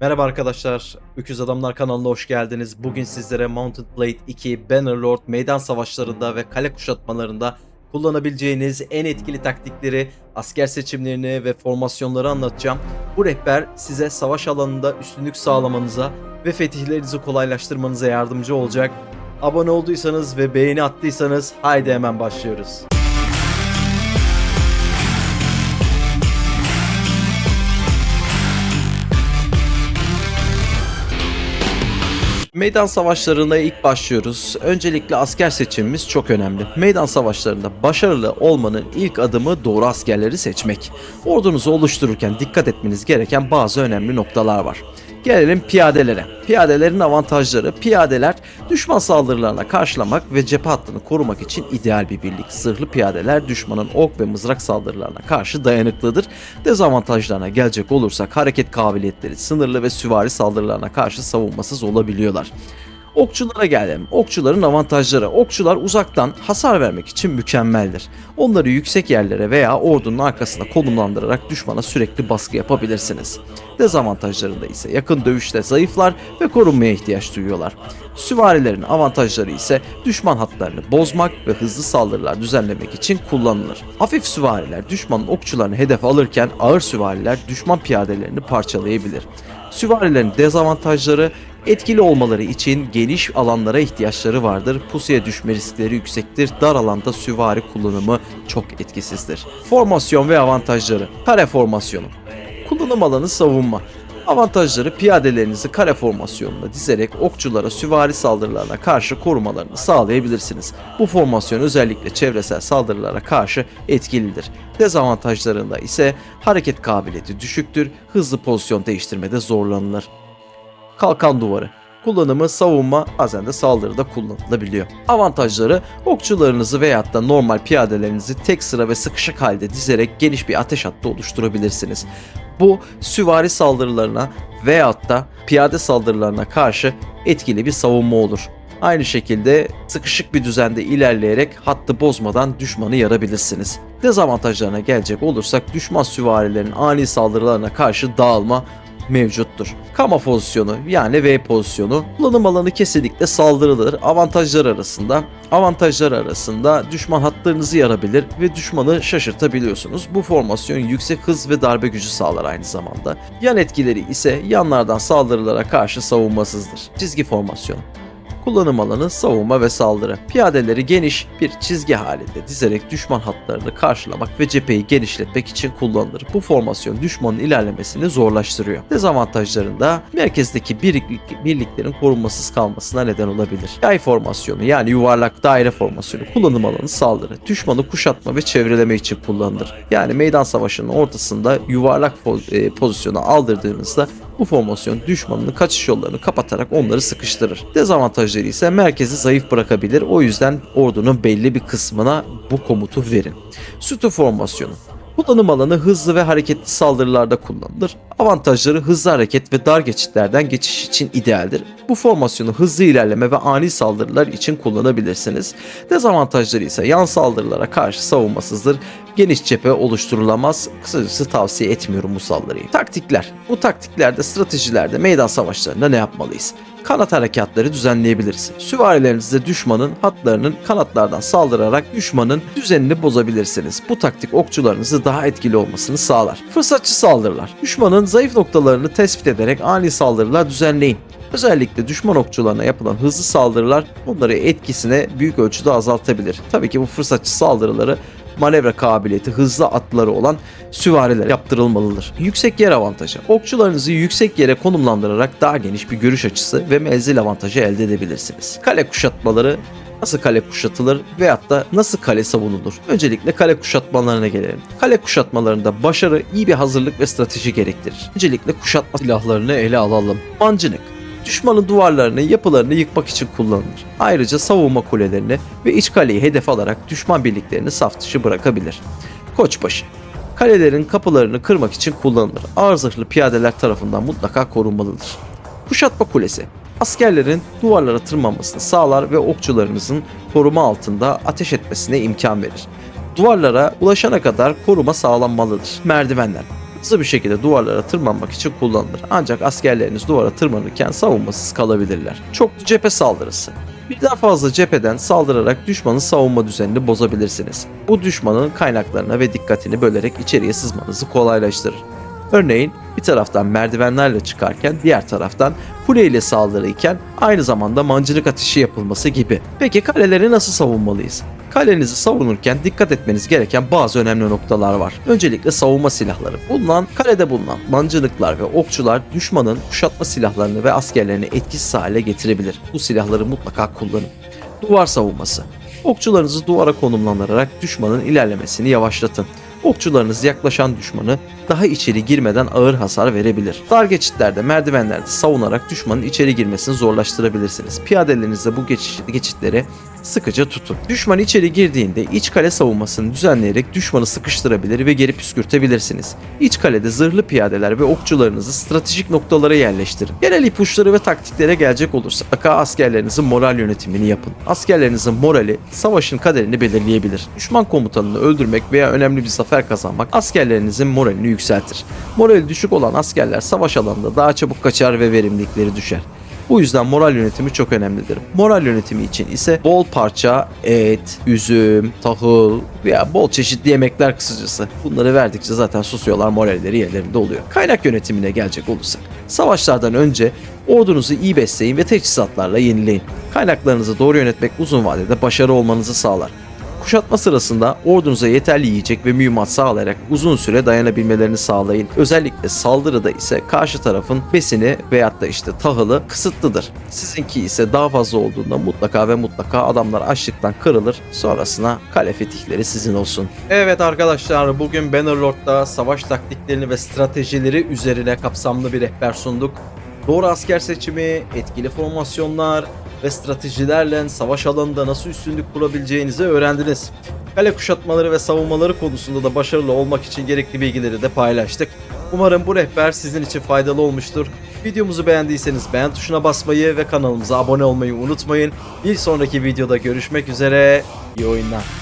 Merhaba arkadaşlar, Öküz Adamlar kanalına hoş geldiniz. Bugün sizlere Mounted Blade 2 Bannerlord meydan savaşlarında ve kale kuşatmalarında kullanabileceğiniz en etkili taktikleri, asker seçimlerini ve formasyonları anlatacağım. Bu rehber size savaş alanında üstünlük sağlamanıza ve fetihlerinizi kolaylaştırmanıza yardımcı olacak. Abone olduysanız ve beğeni attıysanız haydi hemen başlıyoruz. Meydan savaşlarına ilk başlıyoruz. Öncelikle asker seçimimiz çok önemli. Meydan savaşlarında başarılı olmanın ilk adımı doğru askerleri seçmek. Ordunuzu oluştururken dikkat etmeniz gereken bazı önemli noktalar var. Gelelim piyadelere. Piyadelerin avantajları piyadeler düşman saldırılarına karşılamak ve cephe hattını korumak için ideal bir birlik. Zırhlı piyadeler düşmanın ok ve mızrak saldırılarına karşı dayanıklıdır. Dezavantajlarına gelecek olursak hareket kabiliyetleri sınırlı ve süvari saldırılarına karşı savunmasız olabiliyorlar. Okçulara gelelim. Okçuların avantajları. Okçular uzaktan hasar vermek için mükemmeldir. Onları yüksek yerlere veya ordunun arkasına konumlandırarak düşmana sürekli baskı yapabilirsiniz. Dezavantajlarında ise yakın dövüşte zayıflar ve korunmaya ihtiyaç duyuyorlar. Süvarilerin avantajları ise düşman hatlarını bozmak ve hızlı saldırılar düzenlemek için kullanılır. Hafif süvariler düşmanın okçularını hedef alırken ağır süvariler düşman piyadelerini parçalayabilir. Süvarilerin dezavantajları etkili olmaları için geniş alanlara ihtiyaçları vardır. Pusuya düşme riskleri yüksektir. Dar alanda süvari kullanımı çok etkisizdir. Formasyon ve avantajları. Kare formasyonu. Kullanım alanı savunma. Avantajları piyadelerinizi kare formasyonuna dizerek okçulara süvari saldırılarına karşı korumalarını sağlayabilirsiniz. Bu formasyon özellikle çevresel saldırılara karşı etkilidir. Dezavantajlarında ise hareket kabiliyeti düşüktür, hızlı pozisyon değiştirmede zorlanılır. Kalkan duvarı. Kullanımı savunma bazen de saldırıda kullanılabiliyor. Avantajları okçularınızı veyahut da normal piyadelerinizi tek sıra ve sıkışık halde dizerek geniş bir ateş hattı oluşturabilirsiniz. Bu süvari saldırılarına veyahut da piyade saldırılarına karşı etkili bir savunma olur. Aynı şekilde sıkışık bir düzende ilerleyerek hattı bozmadan düşmanı yarabilirsiniz. Dezavantajlarına gelecek olursak düşman süvarilerin ani saldırılarına karşı dağılma mevcuttur. Kama pozisyonu yani V pozisyonu kullanım alanı kesinlikle saldırıdır. Avantajlar arasında avantajlar arasında düşman hatlarınızı yarabilir ve düşmanı şaşırtabiliyorsunuz. Bu formasyon yüksek hız ve darbe gücü sağlar aynı zamanda. Yan etkileri ise yanlardan saldırılara karşı savunmasızdır. Çizgi formasyonu Kullanım alanı savunma ve saldırı. Piyadeleri geniş bir çizgi halinde dizerek düşman hatlarını karşılamak ve cepheyi genişletmek için kullanılır. Bu formasyon düşmanın ilerlemesini zorlaştırıyor. Dezavantajlarında merkezdeki birlik, birliklerin korunmasız kalmasına neden olabilir. Yay formasyonu yani yuvarlak daire formasyonu kullanım alanı saldırı. Düşmanı kuşatma ve çevreleme için kullanılır. Yani meydan savaşının ortasında yuvarlak e, pozisyona aldırdığınızda bu formasyon düşmanının kaçış yollarını kapatarak onları sıkıştırır. Dezavantajları ise merkezi zayıf bırakabilir. O yüzden ordunun belli bir kısmına bu komutu verin. Sütü formasyonu. Kullanım alanı hızlı ve hareketli saldırılarda kullanılır. Avantajları hızlı hareket ve dar geçitlerden geçiş için idealdir. Bu formasyonu hızlı ilerleme ve ani saldırılar için kullanabilirsiniz. Dezavantajları ise yan saldırılara karşı savunmasızdır. Geniş cephe oluşturulamaz. Kısacası tavsiye etmiyorum bu saldırıyı. Taktikler. Bu taktiklerde, stratejilerde, meydan savaşlarında ne yapmalıyız? Kanat harekatları düzenleyebiliriz. Süvarilerinizde düşmanın hatlarının kanatlardan saldırarak düşmanın düzenini bozabilirsiniz. Bu taktik okçularınızı daha etkili olmasını sağlar. Fırsatçı saldırılar. Düşmanın zayıf noktalarını tespit ederek ani saldırılar düzenleyin. Özellikle düşman okçularına yapılan hızlı saldırılar onları etkisine büyük ölçüde azaltabilir. Tabii ki bu fırsatçı saldırıları manevra kabiliyeti, hızlı atları olan süvariler yaptırılmalıdır. Yüksek yer avantajı. Okçularınızı yüksek yere konumlandırarak daha geniş bir görüş açısı ve menzil avantajı elde edebilirsiniz. Kale kuşatmaları Nasıl kale kuşatılır veyahut da nasıl kale savunulur? Öncelikle kale kuşatmalarına gelelim. Kale kuşatmalarında başarı iyi bir hazırlık ve strateji gerektirir. Öncelikle kuşatma silahlarını ele alalım. Mancınık düşmanın duvarlarını, yapılarını yıkmak için kullanılır. Ayrıca savunma kulelerini ve iç kaleyi hedef alarak düşman birliklerini saf dışı bırakabilir. Koçbaşı Kalelerin kapılarını kırmak için kullanılır. Ağır zırhlı piyadeler tarafından mutlaka korunmalıdır. Kuşatma kulesi askerlerin duvarlara tırmanmasını sağlar ve okçularınızın koruma altında ateş etmesine imkan verir. Duvarlara ulaşana kadar koruma sağlanmalıdır. Merdivenler hızlı bir şekilde duvarlara tırmanmak için kullanılır. Ancak askerleriniz duvara tırmanırken savunmasız kalabilirler. Çoklu cephe saldırısı. Birden fazla cepheden saldırarak düşmanın savunma düzenini bozabilirsiniz. Bu düşmanın kaynaklarına ve dikkatini bölerek içeriye sızmanızı kolaylaştırır. Örneğin bir taraftan merdivenlerle çıkarken diğer taraftan kule ile saldırırken aynı zamanda mancınık ateşi yapılması gibi. Peki kaleleri nasıl savunmalıyız? Kalenizi savunurken dikkat etmeniz gereken bazı önemli noktalar var. Öncelikle savunma silahları. Bulunan, kalede bulunan mancınıklar ve okçular düşmanın kuşatma silahlarını ve askerlerini etkisiz hale getirebilir. Bu silahları mutlaka kullanın. Duvar savunması. Okçularınızı duvara konumlandırarak düşmanın ilerlemesini yavaşlatın. Okçularınız yaklaşan düşmanı daha içeri girmeden ağır hasar verebilir. Dar geçitlerde, merdivenlerde savunarak düşmanın içeri girmesini zorlaştırabilirsiniz. Piyadelerinizle bu geçiş, geçitleri sıkıca tutun. Düşman içeri girdiğinde iç kale savunmasını düzenleyerek düşmanı sıkıştırabilir ve geri püskürtebilirsiniz. İç kalede zırhlı piyadeler ve okçularınızı stratejik noktalara yerleştirin. Genel ipuçları ve taktiklere gelecek olursa mutlaka askerlerinizin moral yönetimini yapın. Askerlerinizin morali savaşın kaderini belirleyebilir. Düşman komutanını öldürmek veya önemli bir zafer kazanmak askerlerinizin moralini yükseltir. Morali düşük olan askerler savaş alanında daha çabuk kaçar ve verimlilikleri düşer. Bu yüzden moral yönetimi çok önemlidir. Moral yönetimi için ise bol parça et, üzüm, tahıl veya bol çeşitli yemekler kısacası. Bunları verdikçe zaten susuyorlar moralleri yerlerinde oluyor. Kaynak yönetimine gelecek olursak. Savaşlardan önce ordunuzu iyi besleyin ve teçhizatlarla yenileyin. Kaynaklarınızı doğru yönetmek uzun vadede başarı olmanızı sağlar. Kuşatma sırasında ordunuza yeterli yiyecek ve mühimmat sağlayarak uzun süre dayanabilmelerini sağlayın. Özellikle saldırıda ise karşı tarafın besini veyahut da işte tahılı kısıtlıdır. Sizinki ise daha fazla olduğunda mutlaka ve mutlaka adamlar açlıktan kırılır. Sonrasına kale fetihleri sizin olsun. Evet arkadaşlar bugün Bannerlord'da savaş taktiklerini ve stratejileri üzerine kapsamlı bir rehber sunduk. Doğru asker seçimi, etkili formasyonlar ve stratejilerle savaş alanında nasıl üstünlük kurabileceğinizi öğrendiniz. Kale kuşatmaları ve savunmaları konusunda da başarılı olmak için gerekli bilgileri de paylaştık. Umarım bu rehber sizin için faydalı olmuştur. Videomuzu beğendiyseniz beğen tuşuna basmayı ve kanalımıza abone olmayı unutmayın. Bir sonraki videoda görüşmek üzere. İyi oyunlar.